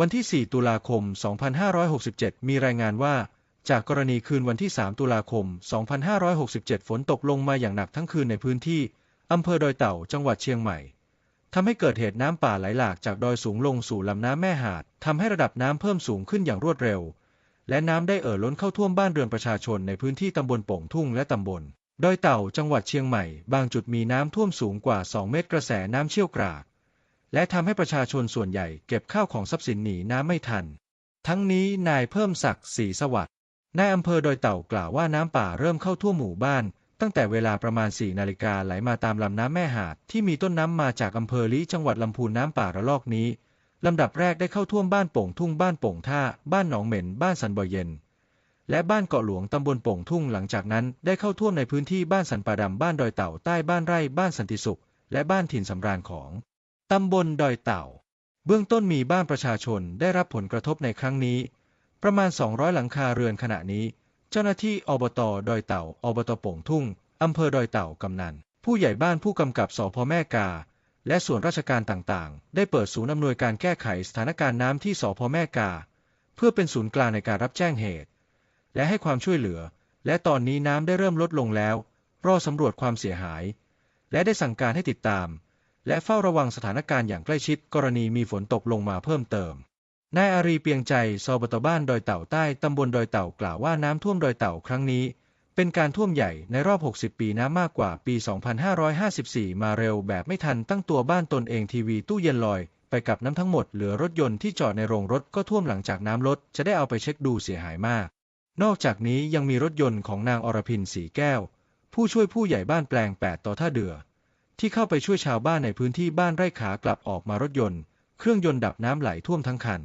วันที่ 4 ตุลาคม 2567 มีรายงานว่า จากกรณีคืนวันที่ 3 ตุลาคม 2567 ฝนตกลงมาอย่างหนักทั้งคืนในพื้นที่อำเภอดอยเต่า จังหวัดเชียงใหม่ ทำให้เกิดเหตุน้ำป่าไหลหลากจากดอยสูงลงสู่ลำน้ำแม่หาด ทำให้ระดับน้ำเพิ่มสูงขึ้นอย่างรวดเร็ว และน้ำได้เอ่อล้นเข้าท่วมบ้านเรือนประชาชนในพื้นที่ตำบลโป่งทุ่งและตำบลดอยเต่า จังหวัดเชียงใหม่ บางจุดมีน้ำท่วมสูงกว่า 2 เมตร กระแสน้ำเชี่ยวกราก และทำให้ประชาชนส่วนใหญ่เก็บข้าวของทรัพย์สินหนีน้ำไม่ทัน ทั้งนี้นายเพิ่มศักดิ์ศรีสวัสดิ์นายอำเภอดอยเต่ากล่าวว่าน้ำป่าเริ่มเข้าท่วมหมู่บ้าน ตั้งแต่เวลาประมาณ4นาฬิกาไหลมาตามลำน้ำแม่หาดที่มีต้นน้ำมาจากอำเภอลี้จังหวัดลำพูนน้ำป่าระลอกนี้ลำดับแรกได้เข้าท่วมบ้านโป่งทุ่งบ้านโป่งท่า บ้านหนองเหม็น บ้านสันบ่อเย็น และบ้านเกาะหลวงตำบลโป่งทุ่งหลังจากนั้นได้เข้าท่วมในพื้นที่บ้านสันป่าดำบ้านดอยเต่าใต้บ้านไร่บ้านสันติสุข และบ้านถิ่นสำราญของ ตำบลดอยเต่า เบื้องต้นมีบ้านประชาชนได้รับผลกระทบในครั้งนี้ ประมาณ 200 หลังคาเรือนขณะนี้ เจ้าหน้าที่อบตดอยเต่า อบตโป่งทุ่งอำเภอดอยเต่ากำนัน ผู้ใหญ่บ้านผู้กำกับสพแม่กา และส่วนราชการต่างๆ ได้เปิดศูนย์อำนวยการแก้ไขสถานการณ์น้ำที่สพแม่กา เพื่อเป็นศูนย์กลางในการรับแจ้งเหตุ และให้ความช่วยเหลือ และตอนนี้น้ำได้เริ่มลดลงแล้ว รอสำรวจความเสียหาย และได้สั่งการให้ติดตาม และเฝ้าระวังสถานการณ์อย่างใกล้ชิดกรณีมีฝนตกลงมาเพิ่มเติม นายอารีเปียงใจซอบตบ้านดอยเต่าใต้ตำบลดอยเต่ากล่าวว่าน้ำท่วมดอยเต่าครั้งนี้ เป็นการท่วมใหญ่ในรอบ 60 ปีน้ำมากกว่าปี 2554 มาเร็วแบบไม่ทันตั้งตัวบ้านตนเองทีวีตู้เย็นลอย ไปกับน้ำทั้งหมดเหลือรถยนต์ที่จอดในโรงรถก็ท่วมหลังจากน้ำลดจะได้เอาไปเช็คดูเสียหายมาก นอกจากนี้ยังมีรถยนต์ของนางอรพินสีแก้ว ผู้ช่วยผู้ใหญ่บ้านแปลง 8 ต่อท่าเดือ ที่เข้าไปช่วยชาวบ้านในพื้นที่บ้านไร่ขากลับออกมารถยนต์ เครื่องยนต์ดับน้ำไหลท่วมทั้งคัน